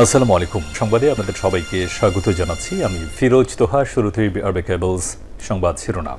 আসসালামু আলাইকুম। সংবাদে আপনাদের সবাইকে স্বাগত জানাচ্ছি। আমি ফিরোজ তোহা, শুরুতেই আরবে কেবলস সংবাদ শিরোনাম।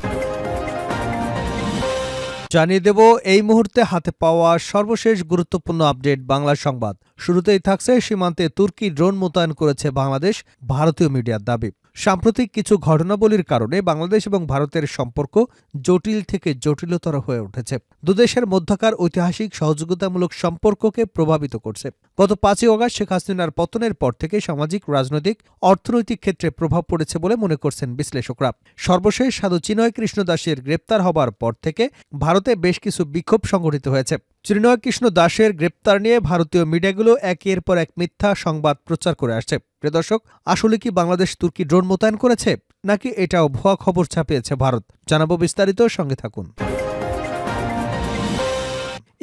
জানিয়ে দেব, এই মুহূর্তে হাতে পাওয়া সর্বশেষ গুরুত্বপূর্ণ আপডেট বাংলা সংবাদ। শুরুতেই থাকছে সীমান্তে তুর্কি ড্রোন মোতায়েন করেছে বাংলাদেশ, ভারতীয় মিডিয়ার দাবি। সাম্প্রতিক কিছু ঘটনাবলীর কারণে বাংলাদেশ এবং ভারতের সম্পর্ক জটিল থেকে জটিলতর হয়ে উঠেছে। দুদেশের মধ্যকার ঐতিহাসিক সহযোগিতামূলক সম্পর্ককে প্রভাবিত করছে। গত পাঁচই অগাস্ট শেখ হাসিনার পতনের পর থেকে সামাজিক, রাজনৈতিক, অর্থনৈতিক ক্ষেত্রে প্রভাব পড়েছে বলে মনে করছেন বিশ্লেষকরা। সর্বশেষ সাধু চিনয় কৃষ্ণ দাসের গ্রেপ্তার হবার পর থেকে ভারতে বেশ কিছু বিক্ষোভ সংঘটিত হয়েছে। কৃষ্ণ দাসের গ্রেপ্তার নিয়ে ভারতীয় মিডিয়াগুলো একের পর এক মিথ্যা সংবাদ প্রচার করে আসছে। দর্শক, আসলে কি বাংলাদেশ তুর্কি ড্রোন মোতায়েন করেছে, নাকি এটাও ভুয়া খবর ছাপিয়েছে ভারত? জানাব বিস্তারিত, সঙ্গে থাকুন।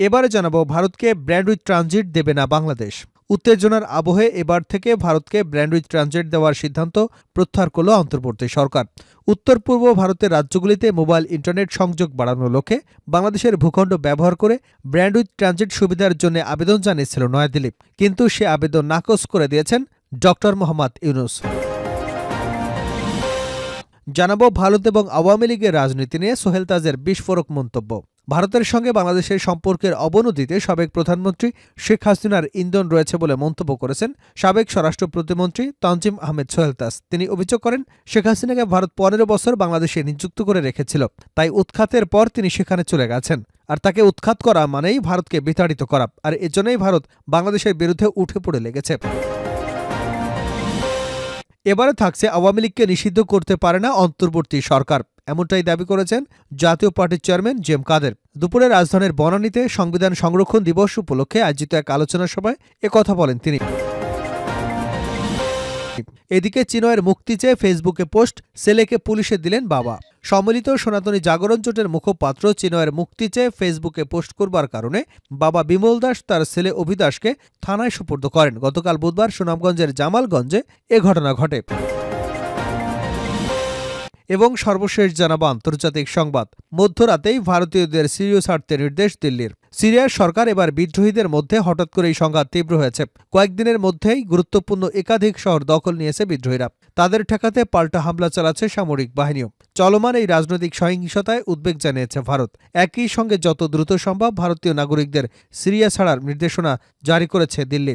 এবারে জানাব, ভারতকে ব্র্যান্ড উইথ ট্রানজিট দেবে না বাংলাদেশ। উত্তেজনার আবহে এবার থেকে ভারতকে ব্র্যান্ডউইথ ট্রানজিট দেওয়ার সিদ্ধান্ত প্রত্যাহার করল অন্তর্বর্তী সরকার। উত্তর পূর্ব ভারতের রাজ্যগুলিতে মোবাইল ইন্টারনেট সংযোগ বাড়ানোর লক্ষ্যে বাংলাদেশের ভূখণ্ড ব্যবহার করে ব্র্যান্ডউইথ ট্রানজিট সুবিধার জন্য আবেদন জানিয়েছিল নয়াদিল্লি। কিন্তু সে আবেদন নাকচ করে দিয়েছেন ডক্টর মোহাম্মদ ইউনুস। জানাব ভারত এবং আওয়ামী লীগের রাজনীতি নিয়ে সোহেল তাজের বিস্ফোরক মন্তব্য। ভারতের সঙ্গে বাংলাদেশের সম্পর্কের অবনতিতে সাবেক প্রধানমন্ত্রী শেখ হাসিনার ইন্ধন রয়েছে বলে মন্তব্য করেছেন সাবেক স্বরাষ্ট্র প্রতিমন্ত্রী তঞ্জিম আহমেদ সোহেল তাজ তিনি অভিযোগ করেন, শেখ হাসিনাকে ভারত পনেরো বছর বাংলাদেশে নিযুক্ত করে রেখেছিল। তাই উৎখাতের পর তিনি সেখানে চলে গেছেন। আর তাকে উৎখাত করা মানেই ভারতকে বিতাড়িত করা। আর এজন্যই ভারত বাংলাদেশের বিরুদ্ধে উঠে পড়ে লেগেছে। এবারে থাকছে আওয়ামী লীগকে নিষিদ্ধ করতে পারে না অন্তর্বর্তী সরকার, এমনটাই দাবি করেছেন জাতীয় পার্টির চেয়ারম্যান জেম কাদের। দুপুরে রাজধানীর বনানীতে সংবিধান সংরক্ষণ দিবস উপলক্ষে আয়োজিত এক আলোচনা সভায় কথা বলেন তিনি। এদিকে চিনয়ের মুক্তি চেয়ে ফেসবুকে পোস্ট ছেলেকে পুলিশে দিলেন বাবা। সম্মিলিত সনাতনী জাগরণ জোটের মুখপাত্র চিনয়ের মুক্তি চেয়ে ফেসবুকে পোস্ট করবার কারণে বাবা বিমল দাস তার ছেলে অভিদাসকে থানায় সুপর্দ করেন। গতকাল বুধবার সুনামগঞ্জের জামালগঞ্জে এ ঘটনা ঘটে। এবং সর্বশেষ জানাব আন্তর্জাতিক সংবাদ। মধ্যরাতেই ভারতীয়দের সিরিয় ছাড়তে নির্দেশ দিল্লির। সিরিয়ার সরকার এবার বিদ্রোহীদের মধ্যে হঠাৎ করেই সংঘাত তীব্র হয়েছে। কয়েকদিনের মধ্যেই গুরুত্বপূর্ণ একাধিক শহর দখল নিয়েছে বিদ্রোহীরা। তাদের ঠেকাতে পাল্টা হামলা চালাচ্ছে সামরিক বাহিনীও। চলমান এই রাজনৈতিক সহিংসতায় উদ্বেগ জানিয়েছে ভারত। একই সঙ্গে যত দ্রুত সম্ভব ভারতীয় নাগরিকদের সিরিয়া ছাড়ার নির্দেশনা জারি করেছে দিল্লি।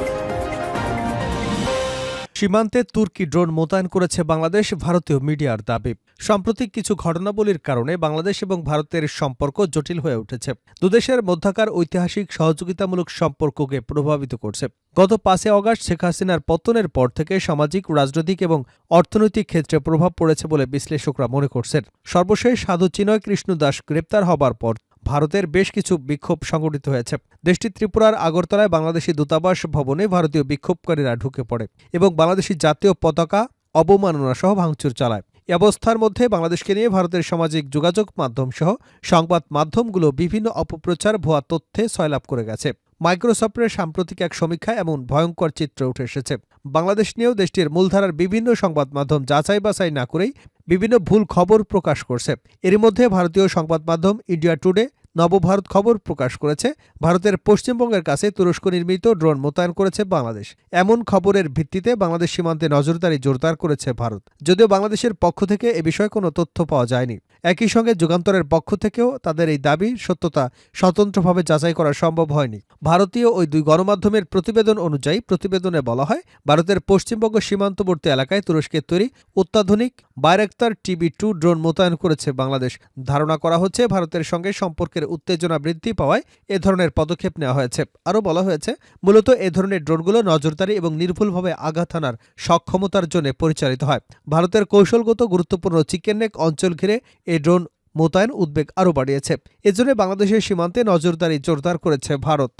সীমান্তে তুর্কি ড্রোন মোতায়েন করেছে বাংলাদেশ ভারতীয় মিডিয়ার দাবি। সাম্প্রতিক কিছু ঘটনাবলীর কারণে বাংলাদেশ এবং ভারতের সম্পর্ক জটিল হয়ে উঠেছে। দুদেশের মধ্যাকার ঐতিহাসিক সহযোগিতামূলক সম্পর্ককে প্রভাবিত করছে। গত পাঁচে অগাস্ট শেখ হাসিনার পতনের পর থেকে সামাজিক, রাজনৈতিক এবং অর্থনৈতিক ক্ষেত্রে প্রভাব পড়েছে বলে বিশ্লেষকরা মনে করছেন। সর্বশেষ সাধু চিনয় কৃষ্ণ দাস গ্রেপ্তার হবার পর ভারতের বেশ কিছু বিক্ষোভ সংগঠিত হয়েছে। দেশটি ত্রিপুরার আগরতলায় বাংলাদেশি দূতাবাস ভবনে ভারতীয় বিক্ষোভকারীরা ঢুকে পড়ে এবং বাংলাদেশি জাতীয় পতাকা, অবমাননা সহ ভাঙচুর চালায়। এ অবস্থার মধ্যে বাংলাদেশকে নিয়ে ভারতের সামাজিক যোগাযোগ মাধ্যম সহ সংবাদ মাধ্যমগুলো বিভিন্ন অপপ্রচার, ভুয়া তথ্যে সয়লাভ করে গেছে। মাইক্রোসফটের সাম্প্রতিক এক সমীক্ষায় এমন ভয়ঙ্কর চিত্র উঠে এসেছে। বাংলাদেশ নিয়েও দেশটির মূলধারার বিভিন্ন সংবাদ মাধ্যম যাচাই বাছাই না করেই বিভিন্ন ভুল খবর প্রকাশ করছে। এর মধ্যে ভারতীয় সংবাদ মাধ্যম ইন্ডিয়া টুডে নবভারত খবর প্রকাশ করেছে। ভারতের পশ্চিমবঙ্গের কাছে তুরস্ক নির্মিত ড্রোন মোতায়েন করেছে বাংলাদেশ। এমন খবরের ভিত্তিতে বাংলাদেশ সীমান্তে নজরদারি জোরদার করেছে ভারত। যদিও বাংলাদেশের পক্ষ থেকে এ বিষয়ে কোনো তথ্য পাওয়া যায়নি। একই সঙ্গে যুগান্তরের পক্ষ থেকেও তাদের এই দাবি সত্যতা স্বতন্ত্রভাবে যাচাই করা সম্ভব হয়নি। ভারতীয় ওই দুই গণমাধ্যমের প্রতিবেদন অনুযায়ী প্রতিবেদনে বলা হয়, ভারতের পশ্চিমবঙ্গ সীমান্তবর্তী এলাকায় তুরস্কের তৈরি অত্যাধুনিক বাইরেক্তার টিবি টু ড্রোন মোতায়েন করেছে বাংলাদেশ। ধারণা করা হচ্ছে, ভারতের সঙ্গে সম্পর্কের উত্তেজনা বৃদ্ধি পাওয়ায় এ ধরনের পদক্ষেপ নেওয়া হয়েছে। আরও বলা হয়েছে, মূলত এ ধরনের ড্রোনগুলো নজরদারি এবং নির্ভুলভাবে আঘাত হানার সক্ষমতার জন্য পরিচালিত হয়। ভারতের কৌশলগত গুরুত্বপূর্ণ চিকেন নেক অঞ্চল ঘিরে এই ড্রোন মোতায়েন উদ্বেগ আরও বাড়িয়েছে। এজন্য বাংলাদেশের সীমান্তে নজরদারি জোরদার করেছে ভারত।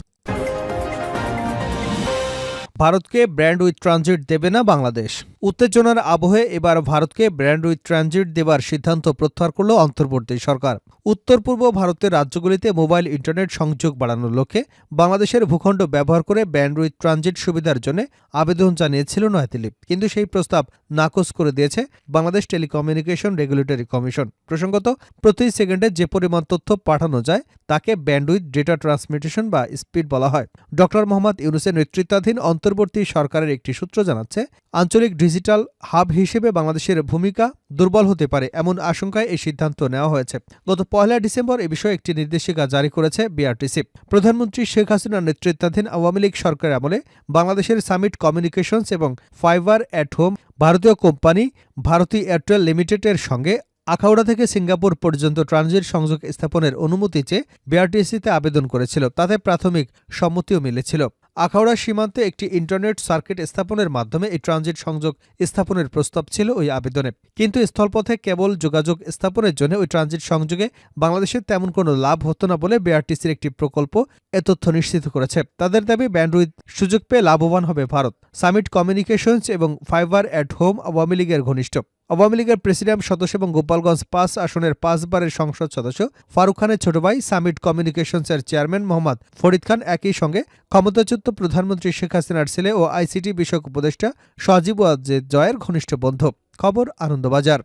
ভারতকে ব্র্যান্ড উইথ ট্রানজিট দেবে না বাংলাদেশ। উত্তেজনার আবহে এবার ভারতকে ব্র্যান্ড উইথ ট্রানজিট দেবার সিদ্ধান্ত প্রত্যাহার করল অন্তর্বর্তী সরকার। উত্তর পূর্ব ভারতের রাজ্যগুলিতে মোবাইল ইন্টারনেট সংযোগ বাড়ানোর লক্ষ্যে বাংলাদেশের ভূখণ্ড ব্যবহার করে ব্যান্ড উইথ ট্রানজিট সুবিধার জন্য আবেদন জানিয়েছিল নয়াদিল্লি কিন্তু সেই প্রস্তাব নাকচ করে দিয়েছে বাংলাদেশ টেলিকমিউনিকেশন রেগুলেটরি কমিশন। প্রসঙ্গত, প্রতি সেকেন্ডে যে পরিমাণ তথ্য পাঠানো যায়, তাকে ব্যান্ডউইথ ডেটা ট্রান্সমিটেশন বা স্পিড বলা হয়। ডক্টর মোহাম্মদ ইউনুসের নেতৃত্বাধীন অন্তর্বর্তী সরকারের একটি সূত্র জানাচ্ছে, আঞ্চলিক ডিজিটাল হাব হিসেবে বাংলাদেশের ভূমিকা দুর্বল হতে পারে এমন আশঙ্কায় এই সিদ্ধান্ত নেওয়া হয়েছে। গত পয়লা ডিসেম্বর এ বিষয়ে একটি নির্দেশিকা জারি করেছে বিআরটিসি প্রধানমন্ত্রী শেখ হাসিনার নেতৃত্বাধীন আওয়ামী লীগ সরকারের আমলে বাংলাদেশের সামিট কমিউনিকেশনস এবং ফাইবার অ্যাট হোম ভারতীয় কোম্পানি ভারতী এয়ারটেল লিমিটেডের সঙ্গে আখাউড়া থেকে সিঙ্গাপুর পর্যন্ত ট্রানজিট সংযোগ স্থাপনের অনুমতি চেয়ে বিআরটিসিতে আবেদন করেছিল। তাতে প্রাথমিক সম্মতিও মিলেছিল। আখাউড়া সীমান্তে একটি ইন্টারনেট সার্কিট স্থাপনের মাধ্যমে এই ট্রানজিট সংযোগ স্থাপনের প্রস্তাব ছিল ওই আবেদনে। কিন্তু স্থলপথে কেবল যোগাযোগ স্থাপনের জন্য ওই ট্রানজিট সংযোগে বাংলাদেশের তেমন কোনো লাভ হতো না বলে বিআরটিসির একটি প্রকল্প এ তথ্য নিশ্চিত করেছে। তাদের দাবি, ব্যান্ডউইথ সুযোগ পেয়ে লাভবান হবে ভারত। সামিট কমিউনিকেশনস এবং ফাইবার অ্যাট হোম আওয়ামী লীগের ঘনিষ্ঠ। আওয়ামী লীগের প্রেসিডেন্ট সদস্য এবং গোপালগঞ্জ পাঁচ আসনের পাঁচবারের সংসদ সদস্য ফারুক খানের ছোট ভাই সামিট কমিউনিকেশনসের চেয়ারম্যান মোহাম্মদ ফরিদ খান একই সঙ্গে ক্ষমতাচ্যুত প্রধানমন্ত্রী শেখ হাসিনার ছেলে ও আইসিটি বিষয়ক উপদেষ্টা সজীব ওয়াজেদ জয়ের ঘনিষ্ঠ বন্ধু। খবর আনন্দবাজার।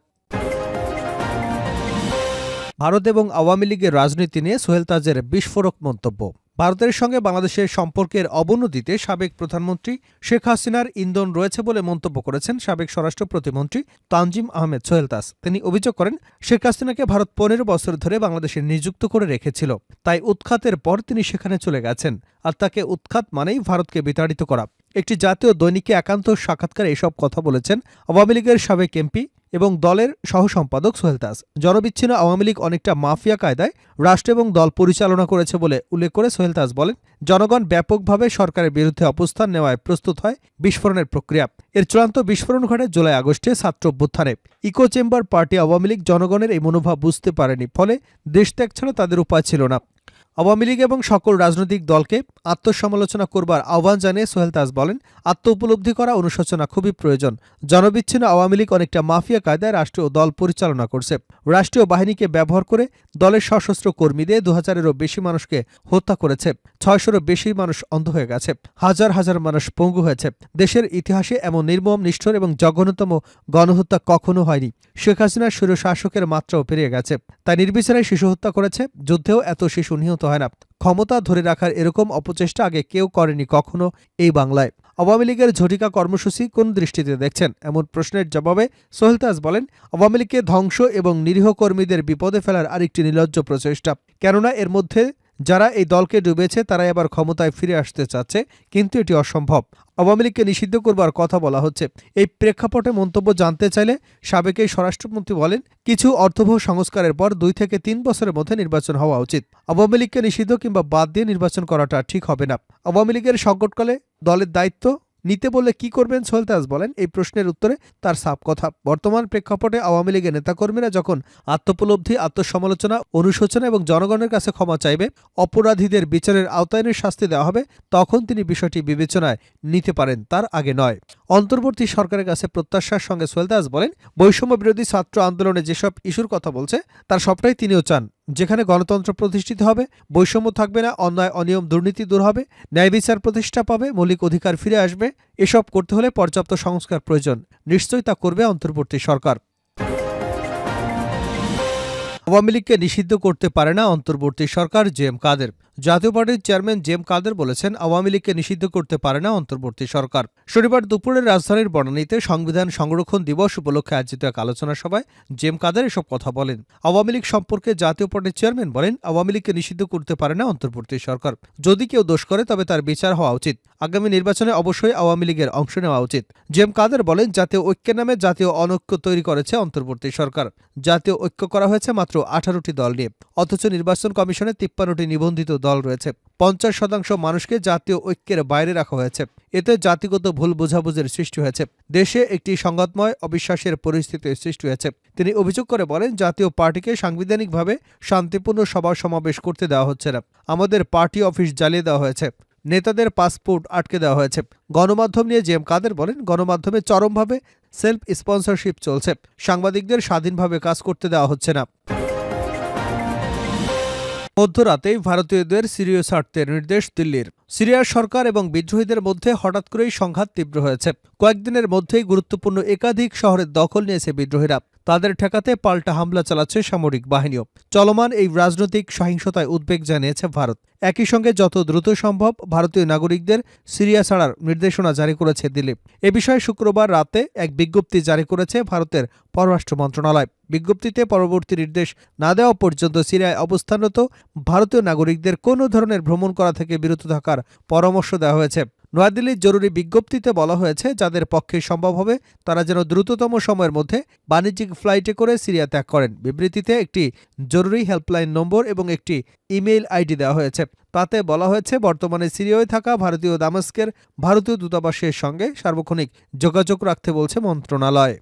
ভারত এবং আওয়ামী লীগের রাজনীতি নিয়ে সোহেল তাজের বিস্ফোরক মন্তব্য। ভারতের সঙ্গে বাংলাদেশের সম্পর্কের অবনতিতে সাবেক প্রধানমন্ত্রী শেখ হাসিনার ইন্ধন রয়েছে বলে মন্তব্য করেছেন সাবেক স্বরাষ্ট্র প্রতিমন্ত্রী তানজিম আহমেদ সোহেল তাস তিনি অভিযোগ করেন, শেখ হাসিনাকে ভারত পনেরো বছর ধরে বাংলাদেশে নিযুক্ত করে রেখেছিল। তাই উৎখাতের পর তিনি সেখানে চলে গেছেন। আর তাকে উৎখাত মানেই ভারতকে বিতাড়িত করা। একটি জাতীয় দৈনিকে একান্ত সাক্ষাৎকারে এসব কথা বলেছেন আওয়ামী লীগের সাবেক এমপি এবং দলের সহসম্পাদক সোহেল দাস জনবিচ্ছিন্ন আওয়ামী লীগ অনেকটা মাফিয়া কায়দায় রাষ্ট্র এবং দল পরিচালনা করেছে বলে উল্লেখ করে সোহেল দাস বলেন, জনগণ ব্যাপকভাবে সরকারের বিরুদ্ধে অবস্থান নেওয়ায় প্রস্তুত হয় বিস্ফোরণের প্রক্রিয়া। এর চূড়ান্ত বিস্ফোরণ ঘটে জুলাই আগস্টে ছাত্র অভ্যুত্থানে। Echo chamber party Awami League জনগণের এই মনোভাব বুঝতে পারেনি, ফলে দেশত্যাগ ছাড়া তাদের উপায় ছিল না। আওয়ামী লীগ এবং সকল রাজনৈতিক দলকে আত্মসমালোচনা করবার আহ্বান জানিয়ে সোহেল তাজ বলেন আত্ম উপলব্ধি করা অনুশোচনা খুবই প্রয়োজন। জনবিচ্ছিন্ন আওয়ামী লীগ অনেকটা মাফিয়া কায়দায় রাষ্ট্রীয় দল পরিচালনা করছে। রাষ্ট্রীয় বাহিনীকে ব্যবহার করে দলের সশস্ত্র কর্মীদের দু হাজারেরও বেশি মানুষকে হত্যা করেছে। ছয়শোরও বেশি মানুষ অন্ধ হয়ে গেছে। হাজার হাজার মানুষ পঙ্গু হয়েছে। দেশের ইতিহাসে এমন নির্মম, নিষ্ঠুর এবং জঘন্যতম গণহত্যা কখনো হয়নি। শেখ হাসিনার শাসকের মাত্রাও পেরিয়ে গেছে। তাই নির্বিচারে শিশু হত্যা করেছে। যুদ্ধেও এত শিশু নিহত হয় না। ক্ষমতা ধরে রাখার এরকম অপচেষ্টা আগে কেউ করেনি কখনো এই বাংলায়। আওয়ামী লীগের ঝটিকা কর্মসূচি কোন দৃষ্টিতে দেখছেন? এমন প্রশ্নের জবাবে সোহেল তাজ বলেন, আওয়ামী লীগকে ধ্বংস এবং নিরীহ কর্মীদের বিপদে ফেলার আরেকটি নির্লজ্জ প্রচেষ্টা। কেননা এর মধ্যে যারা এই দলকে ডুবেছে, তারাই আবার ক্ষমতায় ফিরে আসতে চাচ্ছে, কিন্তু এটি অসম্ভব। আওয়ামী লীগকে নিষিদ্ধ করবার কথা বলা হচ্ছে। এই প্রেক্ষাপটে মন্তব্য জানতে চাইলে সাবেক এই স্বরাষ্ট্রমন্ত্রী বলেন, কিছু অর্থবহ সংস্কারের পর দুই থেকে তিন বছরের মধ্যে নির্বাচন হওয়া উচিত। আওয়ামী লীগকে নিষিদ্ধ কিংবা বাদ দিয়ে নির্বাচন করাটা ঠিক হবে না। আওয়ামী লীগের সংকটকালে দলের দায়িত্ব নিতে বললে কি করবেন সোহেল তাজ বলেন, এই প্রশ্নের উত্তরে তার সাপ কথা। বর্তমান প্রেক্ষাপটে আওয়ামী লীগের নেতাকর্মীরা যখন আত্মোপলব্ধি, আত্মসমালোচনা, অনুশোচনা এবং জনগণের কাছে ক্ষমা চাইবে, অপরাধীদের বিচারের আওতায়নের শাস্তি দেওয়া হবে, তখন তিনি বিষয়টি বিবেচনায় নিতে পারেন, তার আগে নয়। অন্তর্বর্তী সরকারের কাছে প্রত্যাশার সঙ্গে সোহেল দাস বলেন বৈষম্য বিরোধী ছাত্র আন্দোলনে যেসব ইস্যুর কথা বলছে, তার সবটাই তিনিও চান। যেখানে গণতন্ত্র প্রতিষ্ঠিত হবে, বৈষম্য থাকবে না, অন্যায়, অনিয়ম, দুর্নীতি দূর হবে, ন্যায় বিচার প্রতিষ্ঠা পাবে, মৌলিক অধিকার ফিরে আসবে, এসব করতে হলে পর্যাপ্ত সংস্কার প্রয়োজন। নিশ্চয়ই তা করবে অন্তর্বর্তী সরকার। আওয়ামী লীগকে নিষিদ্ধ করতে পারে না অন্তর্বর্তী সরকার জে এম কাদের। জাতীয় পার্টির চেয়ারম্যান জেম কাদের বলেছেন, আওয়ামী লীগকে নিষিদ্ধ করতে পারে না অন্তর্বর্তী সরকার। শনিবার দুপুরে রাজধানীর বনানীতে সংবিধান সংরক্ষণ দিবস উপলক্ষে আয়োজিত এক আলোচনা সভায় জেম কাদের এসব কথা বলেন। আওয়ামী লীগ সম্পর্কে জাতীয় পার্টির চেয়ারম্যান বলেন, আওয়ামী লীগকে নিষিদ্ধ করতে পারে না অন্তর্বর্তী সরকার। যদি কেউ দোষ করে, তবে তার বিচার হওয়া উচিত। আগামী নির্বাচনে অবশ্যই আওয়ামী লীগের অংশ নেওয়া উচিত। জেম কাদের বলেন, জাতীয় ঐক্যের নামে জাতীয় অনৈক্য তৈরি করেছে অন্তর্বর্তী সরকার। জাতীয় ঐক্য করা হয়েছে মাত্র আঠারোটি দল নিয়ে, অথচ নির্বাচন কমিশনে তিপ্পান্নটি নিবন্ধিত দল রয়েছে। পঞ্চাশ শতাংশ মানুষকে জাতীয় ঐক্যের বাইরে রাখা হয়েছে। এতে জাতিগত ভুল বোঝাবুঝির সৃষ্টি হয়েছে। দেশে একটি সংঘাতময় অবিশ্বাসের পরিস্থিতির সৃষ্টি হয়েছে। তিনি অভিযোগ করে বলেন, জাতীয় পার্টিকে সাংবিধানিকভাবে শান্তিপূর্ণ সভা সমাবেশ করতে দেওয়া হচ্ছে না। আমাদের পার্টি অফিস জ্বালিয়ে দেওয়া হয়েছে। নেতাদের পাসপোর্ট আটকে দেওয়া হয়েছে। গণমাধ্যম নিয়ে জেম কাদের বলেন, গণমাধ্যমে চরমভাবে সেলফ স্পন্সরশিপ চলছে। সাংবাদিকদের স্বাধীনভাবে কাজ করতে দেওয়া হচ্ছে না। মধ্যরাতেই ভারতীয়দের সিরিয় ছাড়তে নির্দেশ দিল্লির। সিরিয়ার সরকার এবং বিদ্রোহীদের মধ্যে হঠাৎ করেই সংঘাত তীব্র হয়েছে। কয়েকদিনের মধ্যেই গুরুত্বপূর্ণ একাধিক শহরের দখল নিয়েছে বিদ্রোহীরা। তাদের ঠেকাতে পাল্টা হামলা চালাচ্ছে সামরিক বাহিনীও। চলমান এই রাজনৈতিক সহিংসতায় উদ্বেগ জানিয়েছে ভারত। একই সঙ্গে যত দ্রুত সম্ভব ভারতীয় নাগরিকদের সিরিয়া ছাড়ার নির্দেশনা জারি করেছে দিল্লি। এ বিষয়ে শুক্রবার রাতে এক বিজ্ঞপ্তি জারি করেছে ভারতের পররাষ্ট্র মন্ত্রণালয়। বিজ্ঞপ্তিতে পরবর্তী নির্দেশ না দেওয়া পর্যন্ত সিরিয়ায় অবস্থানরত ভারতীয় নাগরিকদের কোনো ধরনের ভ্রমণ করা থেকে বিরত থাকার পরামর্শ দেওয়া হয়েছে। নয়াদিল্লির জরুরি বিজ্ঞপ্তিতে বলা হয়েছে, যাদের পক্ষে সম্ভব হবে, তারা যেন দ্রুততম সময়ের মধ্যে বাণিজ্যিক ফ্লাইটে করে সিরিয়া ত্যাগ করেন। বিবৃতিতে একটি জরুরি হেল্পলাইন নম্বর এবং একটি ইমেইল আইডি দেওয়া হয়েছে। তাতে বলা হয়েছে, বর্তমানে সিরিয়ায় থাকা ভারতীয় দামাস্কের ভারতীয় দূতাবাসের সঙ্গে সার্বক্ষণিক যোগাযোগ রাখতে বলছে মন্ত্রণালয়।